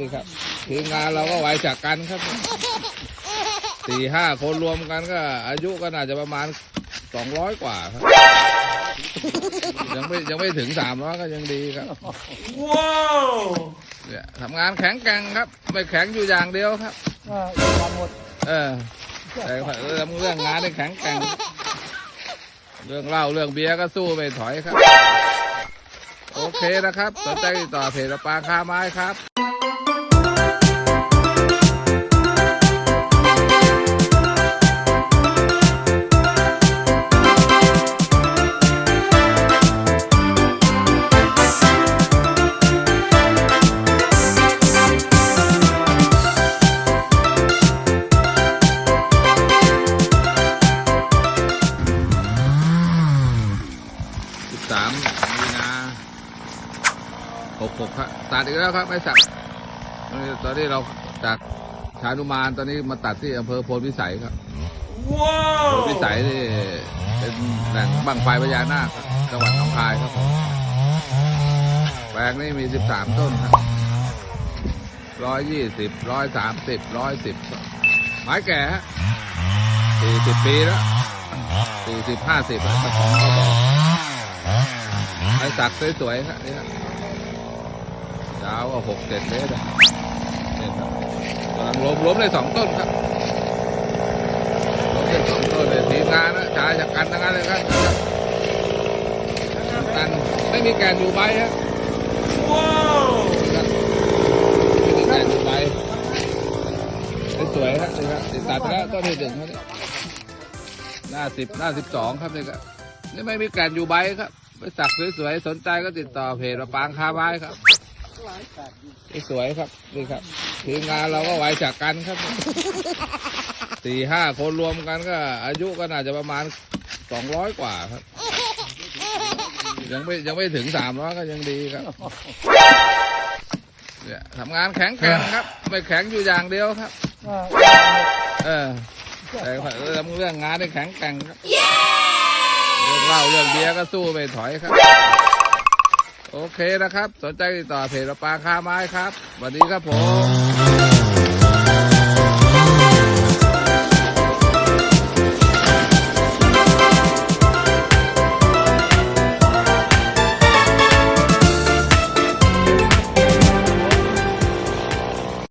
นี่ครับทีมงานเราก็ไหวจากกันครับสี่ห้าคนรวมกันก็ อายุก็น่าจะประมาณสองร้อยกว่าครับยังไม่ยังไม่ถึงสามร้อยก็ยังดีครับว้าวเนี่ยทำงานแข็งแกร่งครับ ไม่แข็งอยู่อย่างเดียวครับอ่ามาหมดเออแต่เรื่องเรื่องงานนี่แข็งแกร่งเรื่องเหล้าเรื่องเบียร์ก็สู้ไม่ถอยครับ โอเคนะครับ สนใจติดต่อเพจปลาคาไม้ครับ สิบสามมีนาหกหกครับตัดอีกแล้วครับไม่สักตอนนี้เราจากชานุมานตอนนี้มาตัดที่อำเภอโพนพิสัยครับว้าวโพนพิสัยนี่เป็นแหล่งบังไฟพญานาคครับจังหวัดหนองคายครับผมแปลงนี้มีสิบสามต้นครับร้อยยี่สิบร้อยสามสิบร้อยสิบไม้แก่ฮะสี่สิบปีแล้วสี่สิบห้าสิบแล้วเจ้าของเขาบอก ไอ้สักสวยๆครับนี่ครับยาวหกเจ็ดเมตรอะนี่ครับกำลังล้มล้มได้สองต้นครับล้มได้สองต้นเลยทีมงานนะชายจากกันทั้งนั้นเลยครับกันไม่มีแกนอยู่ใบฮะว้าวไม่มีแกนอยู่ใบสวยๆครับนี่ครับติดตัดไปแล้วต้นที่หนึ่งครับนี่หน้าสิบหน้าสิบสองครับนี่ครับ นี่ไม่มีแกนอยู่ใบครับไปสักสวยๆสนใจก็ติดต่อเพจมาปางคาไม้ครับสวยครับนี่ครับทีมงานเราก็ไหวจากกันครับสี่ห้าคนรวมกันก็ อายุก็น่าจะประมาณสองร้อยกว่าครับ ยังไม่ยังไม่ถึงสามร้อยก็ยังดีครับเนี่ยทำงานแข็งแกร่งครับ ไม่แข็งอยู่อย่างเดียวครับ เออแต่เรื่องงานนี่แข็งแกร่งครับ รื่องเหล้าเรื่องเบียร์ก็สู้ไม่ถอยครับ โอเคนะครับ สนใจติดต่อเพจปลาคาไม้ครับสวัสดีครับผม